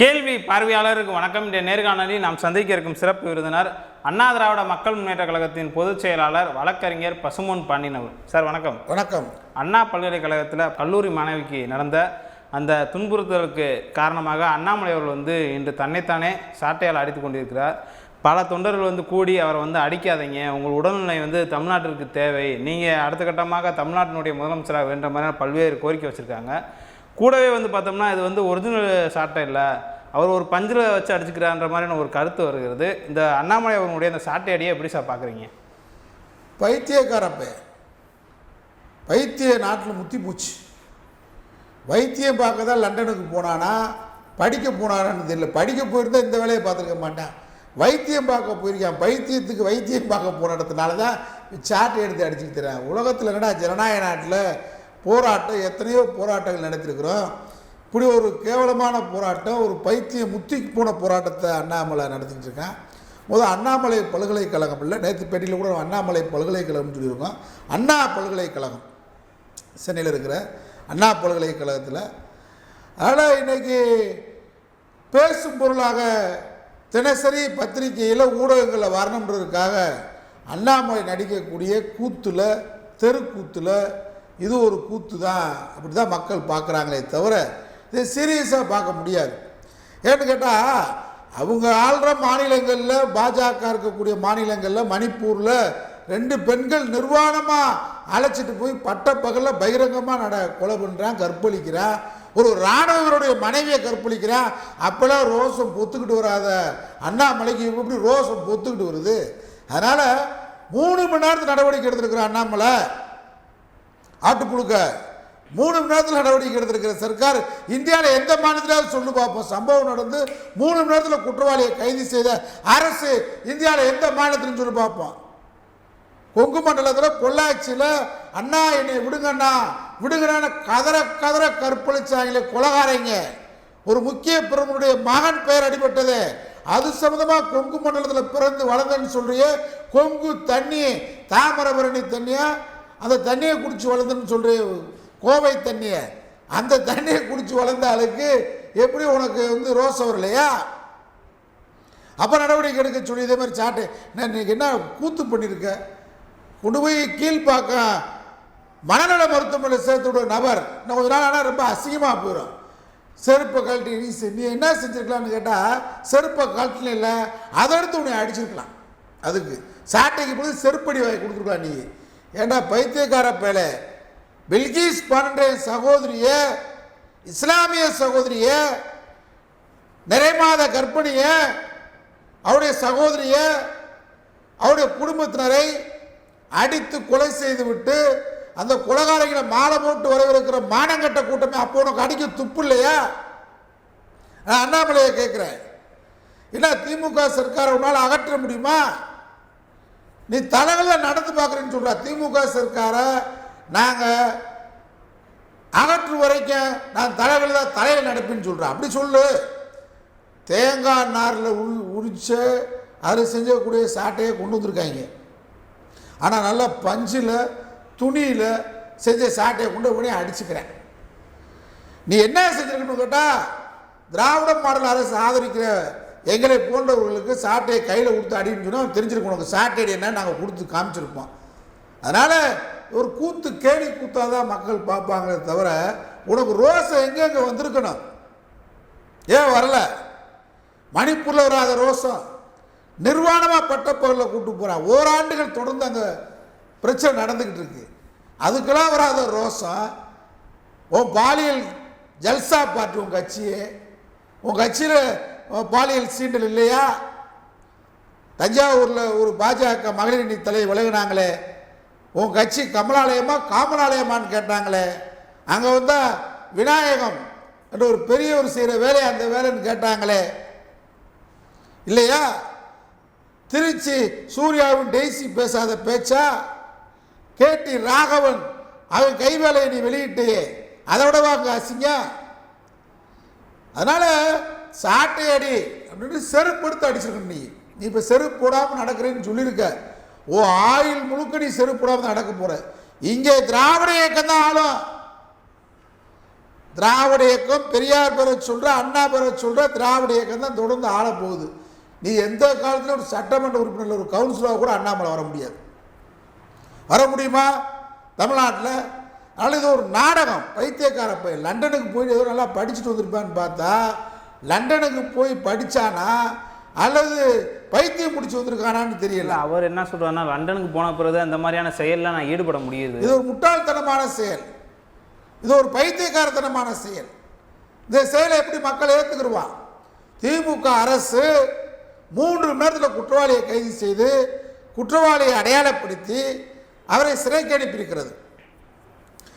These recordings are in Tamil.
கேள்வி பார்வையாளருக்கு வணக்கம். இந்த நேர்காணலில் நாம் சந்திக்க இருக்கும் சிறப்பு விருந்தினர் அண்ணா திராவிட மக்கள் முன்னேற்ற கழகத்தின் பொதுச் செயலாளர் வழக்கறிஞர் பசுமோன் பாண்டியன் சார் வணக்கம். வணக்கம். அண்ணா பல்கலைக்கழகத்தில் கல்லூரி மாணவிக்கு நடந்த அந்த துன்புறுத்தலுக்கு காரணமாக அண்ணாமலை அவர்கள் வந்து இன்று தன்னைத்தானே சாட்டையால் அடித்து கொண்டிருக்கிறார். பல தொண்டர்கள் வந்து கூடி அவரை வந்து அடிக்காதீங்க. உங்கள் உடல்நிலை வந்து தமிழ்நாட்டிற்கு தேவை. நீங்கள் அடுத்த கட்டமாக தமிழ்நாட்டினுடைய முதலமைச்சராக வேண்ட மாதிரி பல்வேறு கோரிக்கை வச்சுருக்காங்க. கூடவே வந்து பார்த்தோம்னா இது வந்து ஒரிஜினல் சாட்டை இல்லை. அவர் ஒரு பஞ்சில் வச்சு அடிச்சுக்கிறான்ற மாதிரியான ஒரு கருத்து வருகிறது. இந்த அண்ணாமலை அவர்களுடைய அந்த சாட்டை அடியை எப்படி சார் பார்க்குறீங்க? பைத்தியக்காரப்பே. பைத்திய நாட்டில் முத்தி போச்சு. வைத்தியம் பார்க்க தான் லண்டனுக்கு போனானா படிக்க போனானான்னு தெரியல. படிக்க போயிருந்தா இந்த வேலையை பார்த்துருக்க மாட்டேன். வைத்தியம் பார்க்க போயிருக்கான். வைத்தியத்துக்கு வைத்தியம் பார்க்க போன இடத்துனால தான் சாட்டை எடுத்து அடிச்சுட்டு உலகத்தில் என்னடா ஜனநாயக நாட்டில் போராட்டம் எத்தனையோ போராட்டங்கள் நடத்திருக்கிறோம். இப்படி ஒரு கேவலமான போராட்டம் ஒரு பைத்தியம் முத்திக்கு போன போராட்டத்தை அண்ணாமலை நடத்திட்டு இருக்கான். முதல் அண்ணாமலை பல்கலைக்கழகம் இல்லை நேற்று பேட்டியில் கூட அண்ணாமலை பல்கலைக்கழகம்னு சொல்லியிருக்கோம். அண்ணா பல்கலைக்கழகம் சென்னையில் இருக்கிற அண்ணா பல்கலைக்கழகத்தில். அதனால் இன்றைக்கி பேசும் பொருளாக தினசரி பத்திரிகையில் ஊடகங்களில் வரணுன்றதுக்காக அண்ணாமலை நடிக்கக்கூடிய கூத்தில் தெருக்கூத்தில் இது ஒரு கூத்து தான் அப்படி தான் மக்கள் பார்க்குறாங்களே தவிர இது சீரியஸாக பார்க்க முடியாது. ஏன்னு கேட்டால் அவங்க ஆள்ற மாநிலங்களில் பாஜக இருக்கக்கூடிய மாநிலங்களில் மணிப்பூரில் ரெண்டு பெண்கள் நிர்வாணமாக அழைச்சிட்டு போய் பட்ட பகலில் பகிரங்கமாக நட கொலை பண்ணுறான் கற்பழிக்கிறான். ஒரு இராணுவருடைய மனைவியை கற்பழிக்கிறான். அப்போல்லாம் ரோசம் பொத்துக்கிட்டு வராத அண்ணாமலைக்கு எப்படி ரோசம் பொத்துக்கிட்டு வருது? அதனால் மூணு மணி நேரத்து நடவடிக்கை எடுத்திருக்கிற அண்ணாமலை ஆட்டுப்புழுக்க. மூணு மணி நேரத்தில் நடவடிக்கை எடுத்திருக்கிற சர்க்கார் இந்தியாவில் எந்த மாநிலத்திலாவது சொல்லு பார்ப்போம் சம்பவம் நடந்து மூணு மணி நேரத்தில் குற்றவாளியை கைது செய்த அரசு இந்தியாவில் எந்த மாநிலத்திலும் சொல்லி பார்ப்போம் கொங்கு மண்டலத்தில் பொள்ளாச்சியில் அண்ணா என்னை விடுங்கண்ணா. விடுங்கண்ணா கதற கதற கற்பழிச்சாங்களே கொலகாரைங்க. ஒரு முக்கிய பிரமுடைய மகன் பெயர் அடிபட்டது. அது சம்மந்தமாக கொங்கு மண்டலத்தில் பிறந்து வளர்ந்தேன்னு சொல்றியே கொங்கு தண்ணி தாமிரபரணி தண்ணியாக அந்த தண்ணியை குடித்து வளர்ந்துன்னு சொல்கிற கோவை தண்ணியை அந்த தண்ணியை குடித்து வளர்ந்த ஆளுக்கு எப்படி உனக்கு வந்து ரோஸ் வரலையா அப்போ நடவடிக்கை எடுக்க சொல்லி இதே மாதிரி சாட்டை நான் இன்னைக்கு என்ன கூத்து பண்ணியிருக்க கொண்டு போய் கீழ்ப்பாக்க மனநல மருத்துவமனையில் சேர்த்து விட நபர். இன்னும் கொஞ்ச நாள் ஆனால் ரொம்ப அசிங்கமாக போயிடும் செருப்பை கழட்டி நீ செ- நீ என்ன செஞ்சுருக்கலாம்னு கேட்டால் செருப்பை கழட்டின இல்லை அதை எடுத்து உன்னை அடிச்சிருக்கலாம். அதுக்கு சாட்டைக்கு போது செருப்படி வாங்கி கொடுத்துருக்கலாம் நீ. ஏண்டா பைத்தியக்கார பேலே? பில்கிஸ் பன்னெண்டு சகோதரிய இஸ்லாமிய சகோதரிய நிறைமாத கர்ப்பிணிய அவருடைய சகோதரிய அவருடைய குடும்பத்தினரை அடித்து கொலை செய்துவிட்டு அந்த கொலகாரங்களை மாலை போட்டு வரவிருக்கிற மானங்கட்ட கூட்டமே அப்போ உனக்கு அடிக்க துப்பு இல்லையா? நான் அண்ணாமலையை கேட்குறேன். இல்லை திமுக சர்க்காரை உன்னால் அகற்ற முடியுமா? நீ தலைகளில் நடந்து பார்க்குறேன்னு சொல்கிறா திமுக சர்க்காரை நாங்கள் அகற்று வரைக்கும் நான் தலைகளில் தான் தலையில் நடப்பேன்னு சொல்கிறேன் அப்படி சொல்லு. தேங்காய் நாரில் உள் உரிச்ச அது செஞ்சக்கூடிய சாட்டையை கொண்டு வந்திருக்காங்க. ஆனால் நல்லா பஞ்சில் துணியில் செஞ்ச சாட்டையை கொண்டு உடனே அடிச்சுக்கிறேன். நீ என்ன செஞ்சிருக்கணும் கேட்டால் திராவிட மாடல் அரசு ஆதரிக்கிற எங்களை போன்றவர்களுக்கு சாட்டையை கையில் கொடுத்து அடின்னு சொன்னால் தெரிஞ்சிருக்கும் உனக்கு சாட்டை என்னன்னு நாங்கள் கொடுத்து காமிச்சிருப்போம். அதனால் ஒரு கூத்து கேலி கூத்தாக தான் மக்கள் பார்ப்பாங்களே தவிர உனக்கு ரோஸை எங்கெங்கே வந்திருக்கணும்? ஏன் வரல? மணிப்பூரில் வராத ரோசம். நிர்வாணமாக பட்டப்பகலில் கூட்டு போகிறான் ஓராண்டுகள் தொடர்ந்து அங்கே பிரச்சனை நடந்துக்கிட்டு இருக்கு. அதுக்கெல்லாம் வராத ரோசம். உன் பாலியல் ஜல்சா பார்ட்டி உன் கட்சியே. உன் கட்சியில் பாலியல் சீண்டல் இல்லையா? தஞ்சாவூரில் ஒரு பாஜக மகளிர் அணி தலை விலகினாங்களே. உன் கட்சி கமலாலயமா காமலாலயமான்னு கேட்டாங்களே. அங்கே வந்தால் விநாயகம் என்ற ஒரு பெரியவர் செய்கிற வேலை அந்த வேலைன்னு கேட்டாங்களே. இல்லையா? திருச்சி சூர்யாவும் டெய்ஸி பேசாத பேச்சா? கேட்டி ராகவன் அவன் கைவேலையை நீ வெளியிட்டியே. அதை விடவா அசிங்க அதனால் சாட்டை அடி அப்படின்னு செருப்பு எடுத்து அடிச்சிருக்கணும் நீ. நீ இப்போ செருப்பு போடாமல் நடக்கிறேன்னு சொல்லியிருக்க. ஓ ஆயில் முழுக்க நீ செருப்பு போடாமல் நடக்க போகிற இங்கே திராவிட இயக்கம் தான் ஆளும். திராவிட இயக்கம் பெரியார் பெற சொல்கிற அண்ணா பெற சொல்கிற திராவிட இயக்கம் தான் தொடர்ந்து ஆள போகுது. நீ எந்த காலத்துல ஒரு சட்டமன்ற உறுப்பினர் ஒரு கவுன்சிலராக கூட அண்ணாமலை வர முடியாது. வர முடியுமா? தமிழ்நாட்டில் அதனால் இது ஒரு நாடகம். பைத்தியக்கார பையன் லண்டனுக்கு போய் ஏதோ நல்லா படிச்சுட்டு வந்திருப்பான்னு பார்த்தா லண்டனுக்கு போய் படிச்சானா அல்லது பைத்தியம் முடிச்சு வந்திருக்கானான்னு தெரியல. அவர் என்ன சொல்றாருன்னா லண்டனுக்கு போன பிறகு அந்த மாதிரியான செயலில் நான் ஈடுபட முடியுது. இது ஒரு முட்டாள்தனமான செயல். இது ஒரு பைத்தியக்காரத்தனமான செயல். இந்த செயலை எப்படி மக்கள் ஏற்றுக்கிடுவான் திமுக அரசு மூன்று மணி நேரத்தில் குற்றவாளியை கைது செய்து குற்றவாளியை அடையாளப்படுத்தி அவரை சிறைக்கு அனுப்பியிருக்கிறது.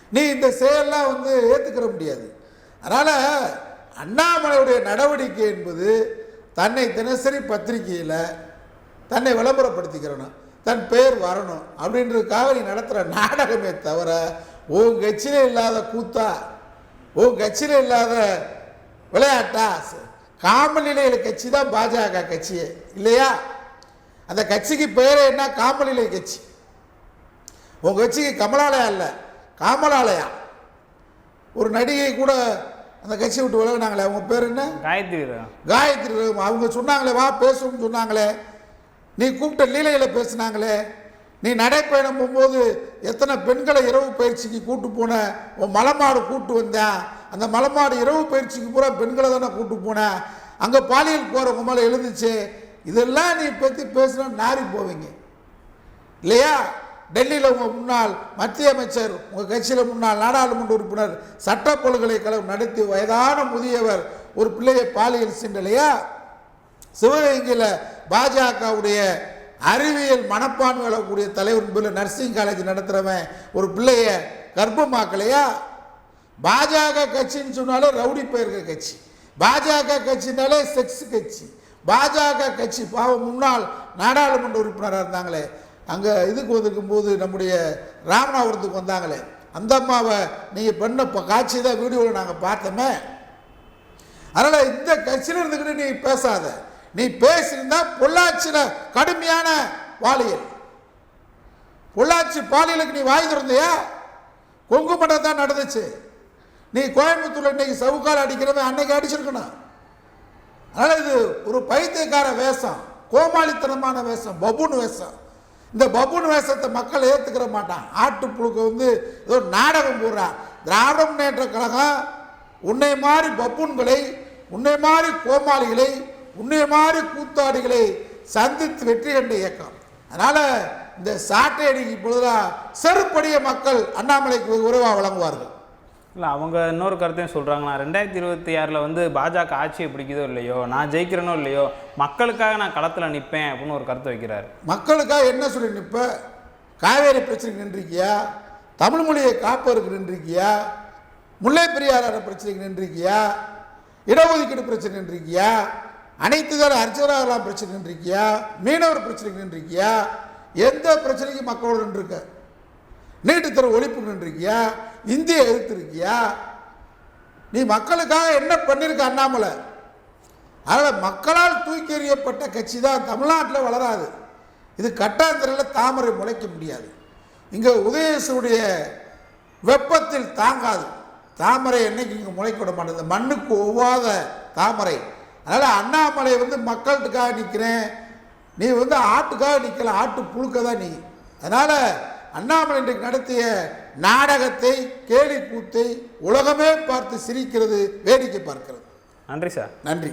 நீ இந்த செயல்லாம் வந்து ஏற்றுக்கிற முடியாது. அதனால் அண்ணாமலையுடைய நடவடிக்கை என்பது தன்னை தினசரி பத்திரிகையில் தன்னை விளம்பரப்படுத்திக்கிறணும். தன் பெயர் வரணும். அப்படின்றதுக்காக நீ நடத்துகிற நாடகமே தவிர உன் கட்சியில் இல்லாத கூத்தா? உன் கட்சியில் இல்லாத விளையாட்டா? காமநிலையில கட்சி தான் பாஜக கட்சியே இல்லையா? அந்த கட்சிக்கு பெயரே என்ன? காமநிலை கட்சி. உன் கட்சிக்கு கமலாலயா இல்லை. காமலாலயா. ஒரு நடிகை கூட அந்த கட்சியை விட்டு விலகினாங்களே அவங்க பேர் என்ன? காயத்ரி காயத்ரி அவங்க சொன்னாங்களே வா பேசுவோம்னு சொன்னாங்களே. நீ கூப்பிட்ட லீலையில் பேசுனாங்களே. நீ நடைப்பயணம் போகும்போது எத்தனை பெண்களை இரவு பயிற்சிக்கு கூட்டு போன உன் மலைமாடு கூட்டு வந்தேன். அந்த மலைமாடு இரவு பயிற்சிக்கு பூரா பெண்களை தானே கூட்டு போனேன் அங்கே பாலியல் போகிறவங்க மேலே எழுந்துச்சு. இதெல்லாம் நீ பற்றி பேசுனா நாரி போவீங்க. இல்லையா? டெல்லியில் உங்கள் முன்னாள் மத்திய அமைச்சர் உங்கள் கட்சியில் முன்னாள் நாடாளுமன்ற உறுப்பினர் சட்ட பல்கலைக்கழகம் நடத்தி வயதான முதியவர் ஒரு பிள்ளையை பாலியல் சென்றலையா சிவகங்கையில் பாஜகவுடைய அறிவியல் மனப்பான்மை வளரக்கூடிய தலைவர் பிள்ளை நர்சிங் காலேஜ் நடத்துகிறவன் ஒரு பிள்ளைய கர்ப்பமாக்கலையா? பாஜக கட்சின்னு சொன்னாலே ரவுடி பெயர்க்க கட்சி. பாஜக கட்சினாலே செக்ஸ் கட்சி. பாஜக கட்சி பாவம் முன்னாள் நாடாளுமன்ற உறுப்பினராக இருந்தாங்களே. அங்கே இதுக்கு வந்திருக்கும் போது நம்முடைய ராமநாதபுரத்துக்கு வந்தாங்களே. அந்த அம்மாவை நீங்கள் பண்ண இப்போ காட்சி தான் வீடியோவில் நாங்கள் பார்த்தோமே. அதனால் இந்த கட்சியில் இருந்துக்கிட்டு நீ பேசாத. நீ பேசியிருந்தா பொள்ளாச்சியில் கடுமையான பாலியல் பொள்ளாச்சி பாலியலுக்கு நீ வாய் திறந்தியா? கொங்கு மட்டம் தான் நடந்துச்சு. நீ கோயம்புத்தூர் இன்னைக்கு சவுக்கால் அடிக்கிறவன் அன்னைக்கு அடிச்சிருக்கணும். அதனால் இது ஒரு பைத்தியக்கார வேஷம். கோமாளித்தனமான வேஷம். பபுன் வேஷம். இந்த பபுன் வேஷத்தை மக்கள் ஏற்றுக்கிற மாட்டான். ஆட்டுப்புழுக்க வந்து ஏதோ நாடகம் போடுறான் திராவிட முன்னேற்ற கழகம் உன்னை மாதிரி பப்புன்களை உன்னை மாதிரி கோமாளிகளை உன்னை மாதிரி கூத்தாடிகளை சந்தித்து வெற்றி கண்ட இயக்கம். அதனால் இந்த சாட்டை அடிக்கு பொழுதாக செருப்படிய மக்கள் அண்ணாமலைக்கு உறவாக வழங்குவார்கள். இல்லை அவங்க இன்னொரு கருத்தையும் சொல்கிறாங்கண்ணா ரெண்டாயிரத்தி இருபத்தி ஆறில் வந்து பாஜக ஆட்சியை பிடிக்குதோ இல்லையோ நான் ஜெயிக்கிறேனோ இல்லையோ மக்களுக்காக நான் களத்தில் நிற்பேன் அப்படின்னு ஒரு கருத்தை வைக்கிறார். மக்களுக்காக என்ன சொல்லி நிற்ப காவேரி பிரச்சனைக்கு நின்றிருக்கியா? தமிழ் மொழியை காப்பதற்கு நின்றிருக்கியா? முல்லை பெரியார பிரச்சனைக்கு நின்றிருக்கியா? இடஒதுக்கீடு பிரச்சனை நின்றிருக்கியா? அனைத்து தர அர்ச்சகராகலாம் பிரச்சனை நின்றிருக்கியா? மீனவர் பிரச்சனைக்கு நின்றிருக்கியா? எந்த பிரச்சனைக்கும் மக்களோடு நின்றுருக்க? நீட்டுத்தர ஒழிப்பு நின்றிருக்கியா? இந்தியை எதிர்த்திருக்கியா நீ மக்களுக்காக என்ன பண்ணியிருக்க அண்ணாமலை? அதனால் மக்களால் தூக்கி எறியப்பட்ட கட்சி தான் தமிழ்நாட்டில் வளராது. இது கட்டாந்தரையில் தாமரை முளைக்க முடியாது. இங்கே உதயசுடைய வெப்பத்தில் தாங்காது. தாமரை என்னைக்கு இங்கே முளைக்க விட மாட்டேங்குது? இந்த மண்ணுக்கு ஒவ்வாத தாமரை. அதனால் அண்ணாமலை வந்து மக்கள்கிட்டக்காக நிற்கிறேன் நீ வந்து ஆட்டுக்காக நிற்கல ஆட்டு புழுக்க தான் நீ. அதனால் அண்ணாமலை இன்றைக்கு நடத்திய நாடகத்தை கேலி கூத்தை உலகமே பார்த்து சிரிக்கிறது வேடிக்கை பார்க்கிறது. நன்றி சார். நன்றி.